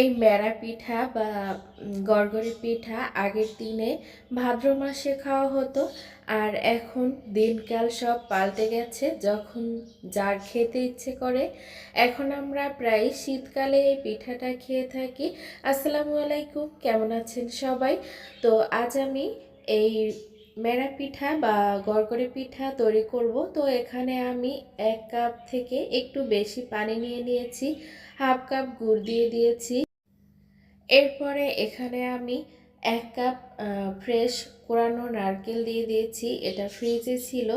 এই মেরা পিঠা বা গড়গড়ি পিঠা আগের দিনে ভাদ্র মাসে খাওয়া হতো। আর এখন দিনকাল সব পাল্টে গেছে, যখন যার খেতে ইচ্ছে করে। এখন আমরা প্রায় শীতকালে এই পিঠাটা খেয়ে থাকি। আসসালামু আলাইকুম, কেমন আছেন সবাই? তো আজ আমি এই মেরা পিঠা বা গড়গড়ে পিঠা তৈরি করব। তো এখানে আমি এক কাপ থেকে একটু বেশি পানি নিয়ে নিয়েছি, হাফ কাপ গুড় দিয়ে দিয়েছি। এরপরে এখানে আমি এক কাপ ফ্রেশ কোরানো নারকেল দিয়ে দিয়েছি। এটা ফ্রিজে ছিল।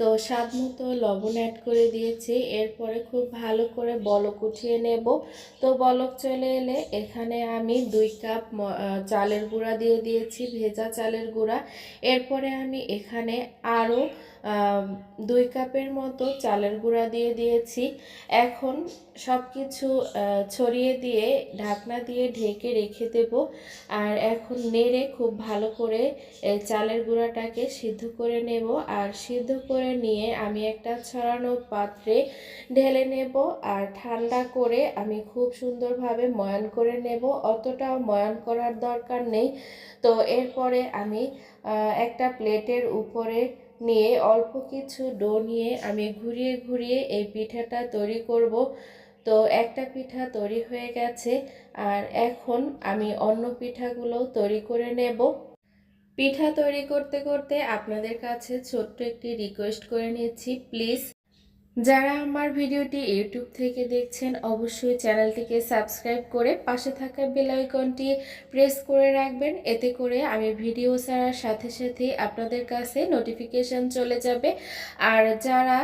তো স্বাদ মতো লবণ অ্যাড করে দিয়েছি। এরপরে খুব ভালো করে বলক উঠিয়ে নেব। তো বলক চলে এলে এখানে আমি দুই কাপ চালের গুঁড়া দিয়ে দিয়েছি, ভেজা চালের গুঁড়া। এরপরে আমি এখানে আরও দুই কাপের মতো চালের গুঁড়া দিয়ে দিয়েছি। এখন সব কিছু ছড়িয়ে দিয়ে ঢাকনা দিয়ে ঢেকে রেখে দেব। আর এখন নেড়ে খুব ভালো করে চালের গুঁড়াটাকে সিদ্ধ করে নেব। আর সিদ্ধ করে নিয়ে আমি একটা ছড়ানো পাত্রে ঢেলে নেব। আর ঠান্ডা করে আমি খুব সুন্দরভাবে ময়ান করে নেব। অতটাও ময়ান করার দরকার নেই। তো এরপরে আমি একটা প্লেটের উপরে নিয়ে অল্প কিছু ডো নিয়ে আমি ঘুরিয়ে ঘুরিয়ে এই পিঠাটা তৈরি করব। তো একটা পিঠা তৈরি হয়ে গেছে আর এখন আমি অন্য পিঠাগুলো তৈরি করে নেব। পিঠা তৈরি করতে করতে আপনাদের কাছে ছোট্ট একটি রিকোয়েস্ট করে নিচ্ছি। প্লিজ যারা আমার ভিডিওটি ইউটিউব থেকে দেখছেন, অবশ্যই চ্যানেলটিকে সাবস্ক্রাইব করে পাশে থাকা বেলাইকনটি প্রেস করে রাখবেন। এতে করে আমি ভিডিও ছাড়ার সাথে সাথে আপনাদের কাছে নোটিফিকেশন চলে যাবে। আর যারা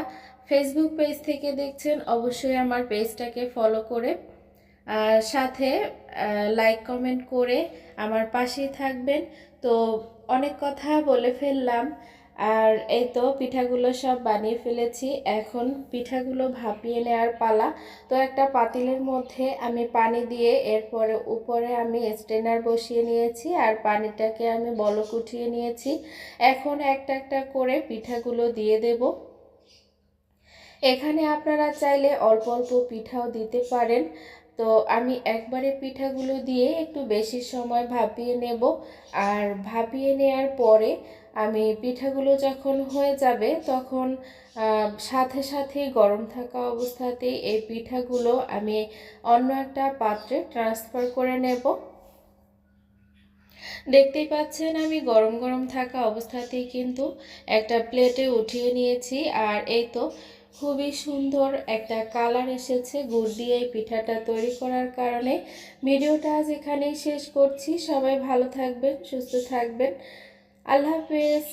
ফেসবুক পেজ থেকে দেখছেন, অবশ্যই আমার পেজটাকে ফলো করে সাথে লাইক কমেন্ট করে আমার পাশেই থাকবেন। তো অনেক কথা বলে ফেললাম। আর এই তো পিঠাগুলো সব বানিয়ে ফেলেছি। এখন পিঠাগুলো ভাপিয়ে নেওয়ার পালা। তো একটা পাতিলের মধ্যে আমি পানি দিয়ে এরপরে উপরে আমি স্ট্রেনার বসিয়ে নিয়েছি আর পানিটাকে আমি বলক উঠিয়ে নিয়েছি। এখন একটা একটা করে পিঠাগুলো দিয়ে দেব। এখানে আপনারা চাইলে অল্প অল্প পিঠাও দিতে পারেন। তো আমি একবারে পিঠাগুলো দিয়ে একটু বেশি সময় ভাপিয়ে নেব। আর ভাপিয়ে নেওয়ার পরে আমি পিঠাগুলো যখন হয়ে যাবে তখন সাথে সাথে গরম থাকা অবস্থাতেই এই পিঠাগুলো আমি অন্য একটা পাত্রে ট্রান্সফার করে নেব। দেখতেই পাচ্ছেন আমি গরম গরম থাকা অবস্থাতেই কিন্তু একটা প্লেটে উঠিয়ে নিয়েছি আর এই তো খুবই সুন্দর একটা কালার এসেছে গুড় দিয়ে এই পিঠাটা তৈরি করার কারণে। ভিডিওটা আজ এখানেই শেষ করছি। সবাই ভালো থাকবেন, সুস্থ থাকবেন। আল্লাহ হাফেজ।